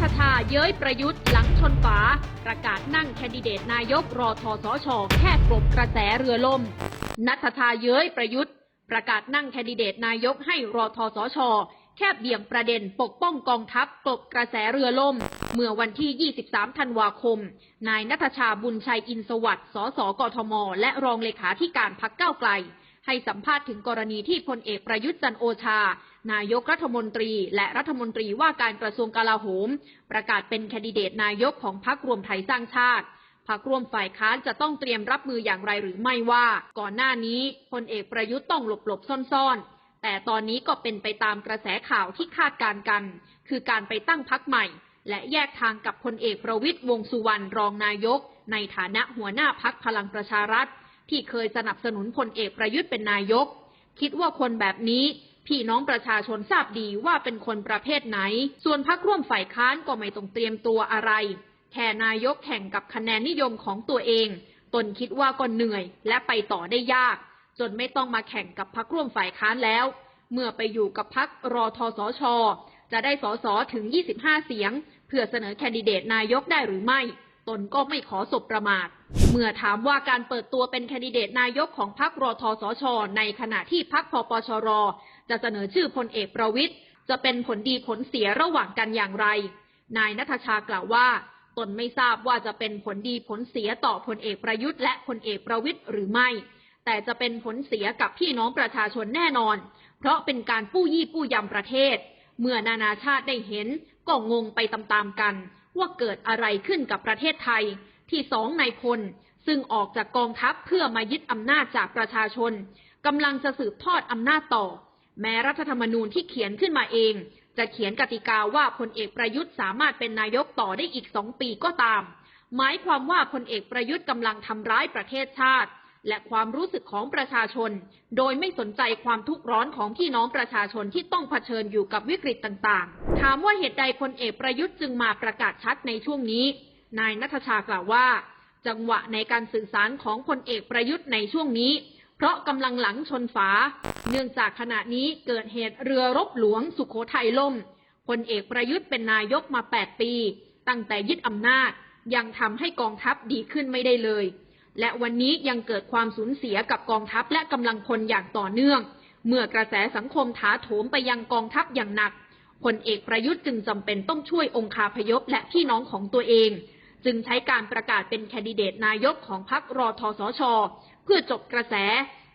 ทธาเย้ยประยุทธ์หลังชนฝา ประกาศนั่งแคนดิเดตนายกรอทอสชแค่กลบกระแสเรือล่ม นัทธาเย้ยประยุทธ์ ประกาศนั่งแคนดิเดตนายกให้รอทอสชแค่เบี่ยงประเด็นปกป้องกองทัพกลบกระแสเรือล่ม เมื่อวันที่ 23 ธันวาคม นายนัทชาบุญชัยอินสวัสดิ์ สสกทม และรองเลขาธิการพักเก้าไกล ให้สัมภาษณ์ถึงกรณีที่พลเอกประยุทธ์จันโอชา นายกรัฐมนตรี และรัฐมนตรีว่าการกระทรวงกลาโหม ประกาศเป็นแคนดิเดตนายกของพรรครวมไทยสร้างชาติพรรคร่วมฝ่ายค้านจะต้องเตรียมรับมืออย่างไรหรือไม่ว่า ก่อนหน้านี้พลเอกประยุทธ์ต้องหลบหลบซ่อนๆ แต่ตอนนี้ก็เป็นไปตามกระแสข่าวที่คาดการกัน คือการไปตั้งพรรคใหม่ และแยกทางกับพลเอกประวิตยวงสุวรรณรองนายก ในฐานะหัวหน้าพักพลังประชารัฐ ที่เคยสนับสนุนพลเอกประยุทธ์เป็นนายก คิดว่าคนแบบนี้ พี่น้องประชาชนทราบดีว่าเป็นคนประเภทไหน ส่วนพักร่วมฝ่ายค้านก็ไม่ต้องเตรียมตัวอะไร แค่นายกแข่งกับคะแนนนิยมของตัวเอง ตนคิดว่าก็เหนื่อย และไปต่อได้ยาก จนไม่ต้องมาแข่งกับพักร่วมฝ่ายค้านแล้ว เมื่อไปอยู่กับพักรอทสชจะได้สอสอถึง 25 เสียง เพื่อเสนอแคนดิเดตนายกได้หรือไม่ ตนก็ไม่ขอสบประมาท เมื่อถามว่าการเปิดตัวเป็นแคนดิเดตนายกของพรรครอทสชในขณะที่พรรคพปชร จะเสนอชื่อพลเอกประวิตยจะเป็นผลดีผลเสียระหว่างกันอย่างไร นายนัทชากล่าวว่า ตนไม่ทราบว่าจะเป็นผลดีผลเสียต่อพลเอกประยุทธ์และพลเอกประวิตยหรือไม่ แต่จะเป็นผลเสียกับพี่น้องประชาชนแน่นอน เพราะเป็นการปู้ยี่ปู้ยำประเทศ เมื่อนานาชาติได้เห็น ก็งงไปตามๆกัน ว่าเกิดอะไรขึ้นกับประเทศไทย ที่สองนายพล ซึ่งออกจากกองทัพเพื่อมายึดอำนาจจากประชาชนกำลังจะสืบทอดอำนาจต่อ แม้รัฐธรรมนูญที่เขียนขึ้นมาเอง จะเขียนกติกาว่าพลเอกประยุทธ์สามารถเป็นนายกต่อได้อีกสองปีก็ตาม หมายความว่าพลเอกประยุทธ์กำลังทำร้ายประเทศชาติ และความรู้สึกของประชาชน โดยไม่สนใจความทุกข์ร้อนของพี่น้องประชาชนที่ต้องเผชิญอยู่กับวิกฤตต่างๆ ถามว่าเหตุใดพลเอกประยุทธ์จึงมาประกาศชัดในช่วงนี้ นายนัทชากล่าวว่า จังหวะในการสื่อสารของพลเอกประยุทธ์ในช่วงนี้ เพราะกำลังหลังชนฝา เนื่องจากขณะนี้เกิดเหตุเรือรบหลวงสุโขทัยล่มพลเอกประยุทธ์เป็นนายกมา 8 ปี ตั้งแต่ยึดอำนาจ ยังทำให้กองทัพดีขึ้นไม่ได้เลย และวันนี้ยังเกิดความสูญเสียกับกองทัพและกำลังพลอย่างต่อเนื่อง เมื่อกระแสสังคมถาโถมไปยังกองทัพอย่างหนักพลเอกประยุทธ์จึงจำเป็นต้องช่วยองคาพยพและพี่น้องของตัวเอง จึงใช้การประกาศเป็นแคนดิเดตนายกของพรรครอทสช เพื่อจบกระแส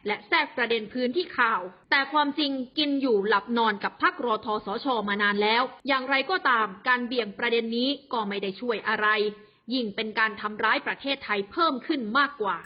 และแทรกประเด็นพื้นที่ข่าว แต่ความจริงกินอยู่หลับนอนกับพรรครอทสช มานานแล้ว อย่างไรก็ตามการเบี่ยงประเด็นนี้ก็ไม่ได้ช่วยอะไร ยิ่งเป็นการทำร้ายประเทศไทยเพิ่มขึ้นมากกว่า